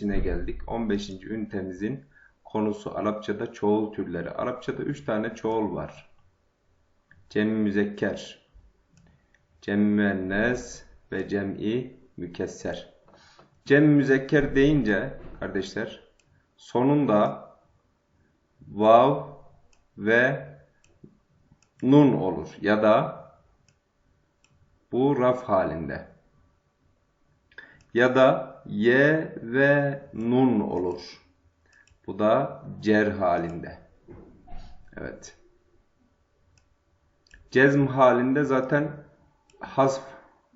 ünitesine geldik. 15. ünitemizin konusu Arapçada çoğul türleri. Arapçada 3 tane çoğul var. Cem-i müzekker, cem-i müennes ve cem'i mükesser. Cem-i müzekker deyince kardeşler sonunda vav ve nun olur ya da bu raf halinde ya da y ve nun olur. Bu da cer halinde. Evet. Cezm halinde zaten hasf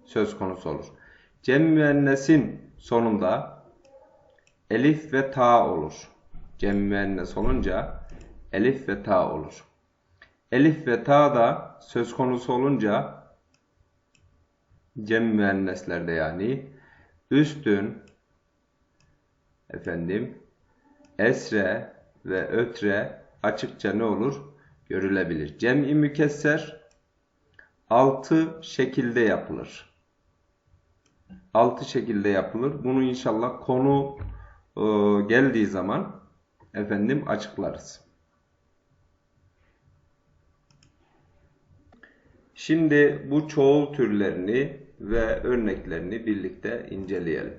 söz konusu olur. Cem müennesin sonunda elif ve ta olur. Cem müennes olunca elif ve ta olur. Elif ve ta da söz konusu olunca cem müenneslerde yani üstün efendim esre ve ötre açıkça ne olur? Görülebilir. Cem'i mükesser altı şekilde yapılır. Altı şekilde yapılır. Bunu inşallah konu e, geldiği zaman efendim açıklarız. Şimdi bu çoğul türlerini ve örneklerini birlikte inceleyelim.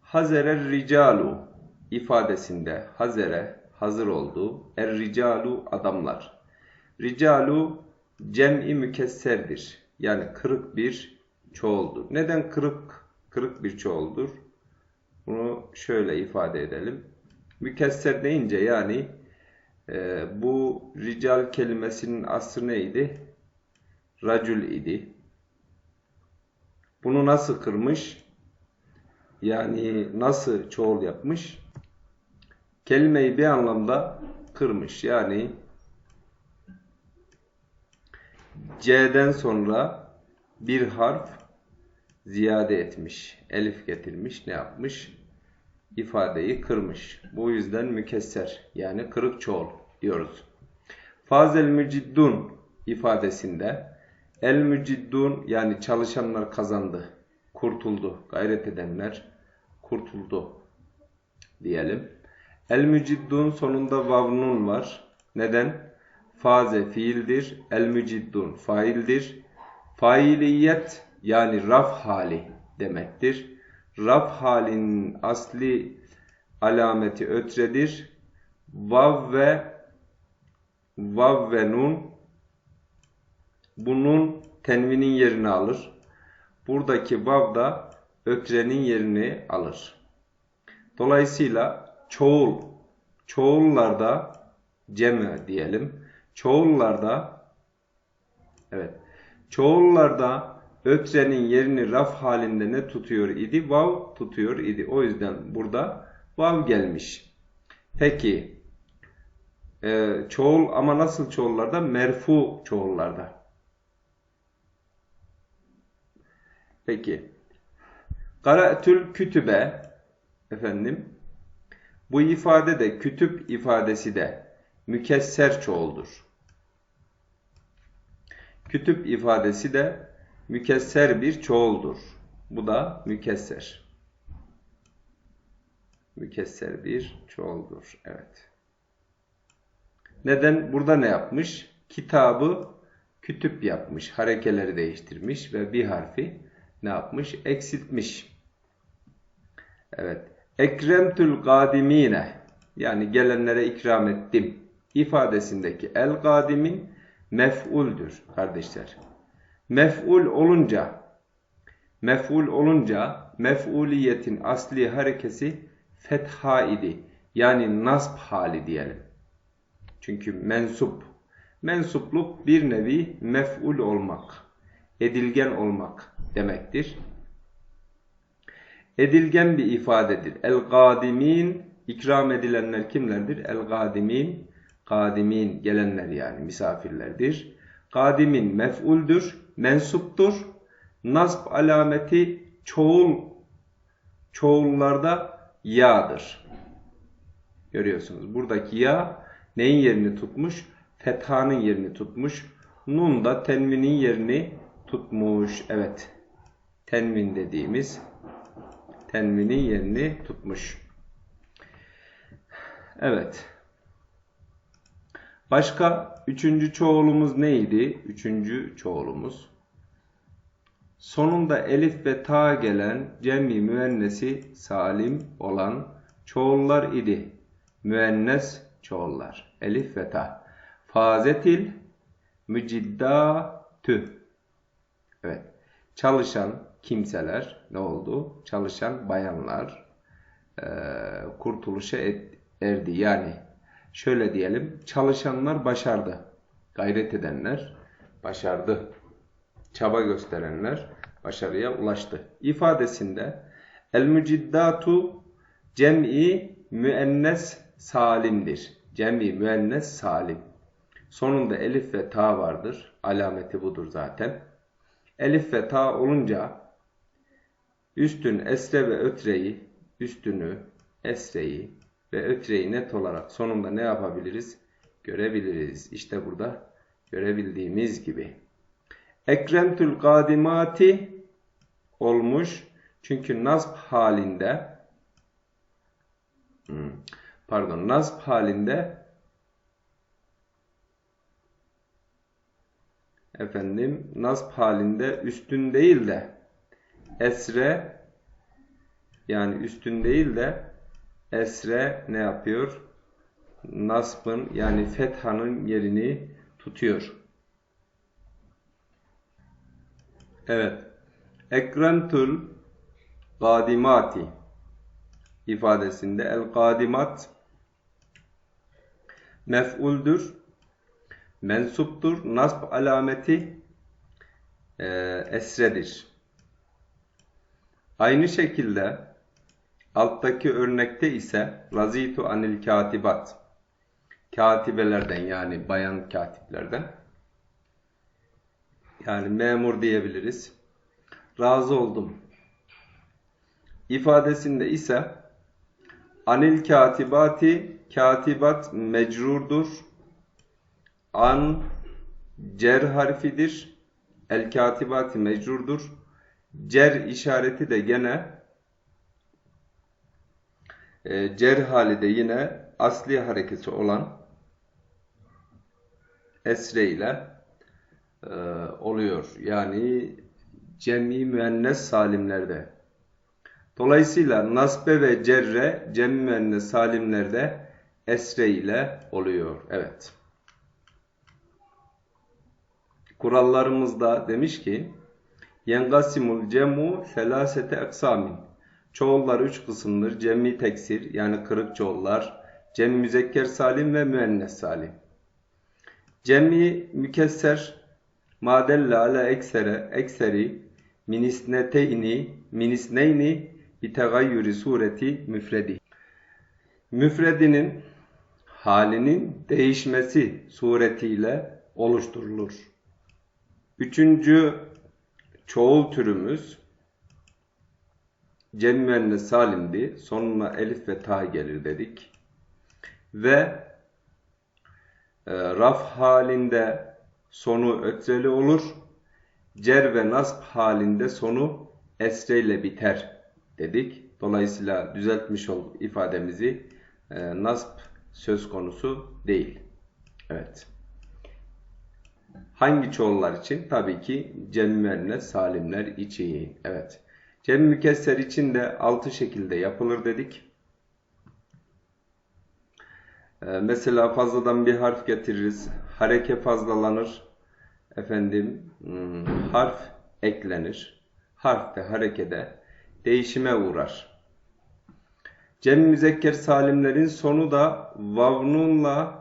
Hazere ricalu ifadesinde hazere hazır olduğu er ricalu adamlar. Ricalu cem'i mükesserdir. Yani kırık bir çoğuldur. Neden kırık kırık bir çoğuldur? Bunu şöyle ifade edelim. Mükesser deyince yani e, bu rical kelimesinin aslı neydi? Racül idi. Bunu nasıl kırmış? Yani nasıl çoğul yapmış? Kelimeyi bir anlamda kırmış. Yani C'den sonra bir harf ziyade etmiş. Elif getirmiş. Ne yapmış? İfadeyi kırmış. Bu yüzden mükesser yani kırık çoğul diyoruz. Fazel müciddun ifadesinde El müciddun yani çalışanlar kazandı, kurtuldu, gayret edenler kurtuldu diyelim. El müciddun sonunda vavnun var. Neden? Faze fiildir, el müciddun faildir. Failiyet yani raf hali demektir. Raf halinin asli alameti ötredir. Vav ve vav ve nun bunun tenvinin yerini alır. Buradaki vav da ötrenin yerini alır. Dolayısıyla çoğul, çoğullarda ceme diyelim. Çoğullarda evet. Çoğullarda ötrenin yerini raf halinde ne tutuyor idi? Vav tutuyor idi. O yüzden burada vav gelmiş. Peki e, çoğul ama nasıl çoğullarda? Merfu çoğullarda. Peki. Kara'tül kütübe efendim bu ifade de kütüp ifadesi de mükesser çoğuldur. Kütüp ifadesi de mükesser bir çoğuldur. Bu da mükesser. Mükesser bir çoğuldur. Evet. Neden? Burada ne yapmış? Kitabı kütüp yapmış. Harekeleri değiştirmiş ve bir harfi ne yapmış? Eksiltmiş. Evet. Ekremtül gadimine yani gelenlere ikram ettim ifadesindeki el gadimin mef'uldür kardeşler. Mef'ul olunca mef'ul olunca mef'uliyetin asli harekesi fetha idi. Yani nasb hali diyelim. Çünkü mensup. Mensupluk bir nevi mef'ul olmak, edilgen olmak demektir. Edilgen bir ifadedir. El-gadimin ikram edilenler kimlerdir? El-gadimin gadimin gelenler yani misafirlerdir. Gadimin mef'uldür, mensuptur. Nasb alameti çoğul çoğullarda ya'dır. Görüyorsunuz. Buradaki ya neyin yerini tutmuş? Fethanın yerini tutmuş. Nun da tenvinin yerini tutmuş. Evet tenvin dediğimiz tenvinin yerini tutmuş. Evet. Başka üçüncü çoğulumuz neydi? Üçüncü çoğulumuz. Sonunda elif ve ta gelen cem'i müennesi salim olan çoğullar idi. Müennes çoğullar. Elif ve ta. Fazetil müciddatü. Evet. Çalışan kimseler ne oldu? Çalışan bayanlar e, kurtuluşa et, erdi. Yani şöyle diyelim çalışanlar başardı. Gayret edenler başardı. Çaba gösterenler başarıya ulaştı. İfadesinde el müciddatu cem'i müennes salimdir. Cem'i müennes salim. Sonunda elif ve ta vardır. Alameti budur zaten. Elif ve ta olunca üstün esre ve ötreyi, üstünü, esreyi ve ötreyi net olarak sonunda ne yapabiliriz? Görebiliriz. İşte burada görebildiğimiz gibi. Ekremtül kadimati olmuş. Çünkü nasb halinde hmm, pardon nasb halinde efendim nasb halinde üstün değil de esre yani üstün değil de esre ne yapıyor? Nasbın yani fethanın yerini tutuyor. Evet. Ekrentul kadimati ifadesinde el kadimat mef'uldür, mensuptur, nasb alameti e, esredir. Aynı şekilde alttaki örnekte ise razitu anil katibat katibelerden yani bayan katiplerden yani memur diyebiliriz. Razı oldum. İfadesinde ise anil katibati katibat mecrurdur. An cer harfidir. El katibati mecrurdur. Cer işareti de gene e, cer hali de yine asli hareketi olan esre ile e, oluyor. Yani cem'i müennes salimlerde. Dolayısıyla nasbe ve cerre cem'i müennes salimlerde esre ile oluyor. Evet. Kurallarımızda demiş ki Yengasimul cemu selasete eksamin. Çoğullar üç kısımdır. Cem'i teksir yani kırık çoğullar. Cem müzekker salim ve müennes salim. Cem'i mükesser madelle ala eksere ekseri minisneteyni minisneyni bitegayyuri sureti müfredi. Müfredinin halinin değişmesi suretiyle oluşturulur. Üçüncü çoğul türümüz cemmüenne salimdi. Sonuna elif ve ta gelir dedik. Ve e, raf halinde sonu ötreli olur. Cer ve nasb halinde sonu esreyle biter dedik. Dolayısıyla düzeltmiş olduk ifademizi. E, nasb söz konusu değil. Evet. Hangi çoğullar için? Tabii ki cemmüenne salimler için. Evet. Cem mükesser için de altı şekilde yapılır dedik. Ee, mesela fazladan bir harf getiririz. Hareke fazlalanır. Efendim hmm, harf eklenir. Harf de harekede değişime uğrar. Cem müzekker salimlerin sonu da vavnunla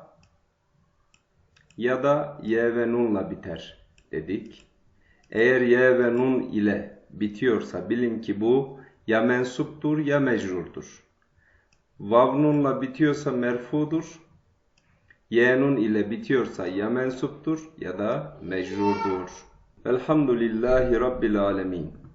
ya da ye ve nunla biter dedik. Eğer ye ve nun ile bitiyorsa bilin ki bu ya mensuptur ya mecrurdur. Vavnunla bitiyorsa merfudur. Yenun ile bitiyorsa ya mensuptur ya da mecrurdur. Elhamdülillahi Rabbil Alemin.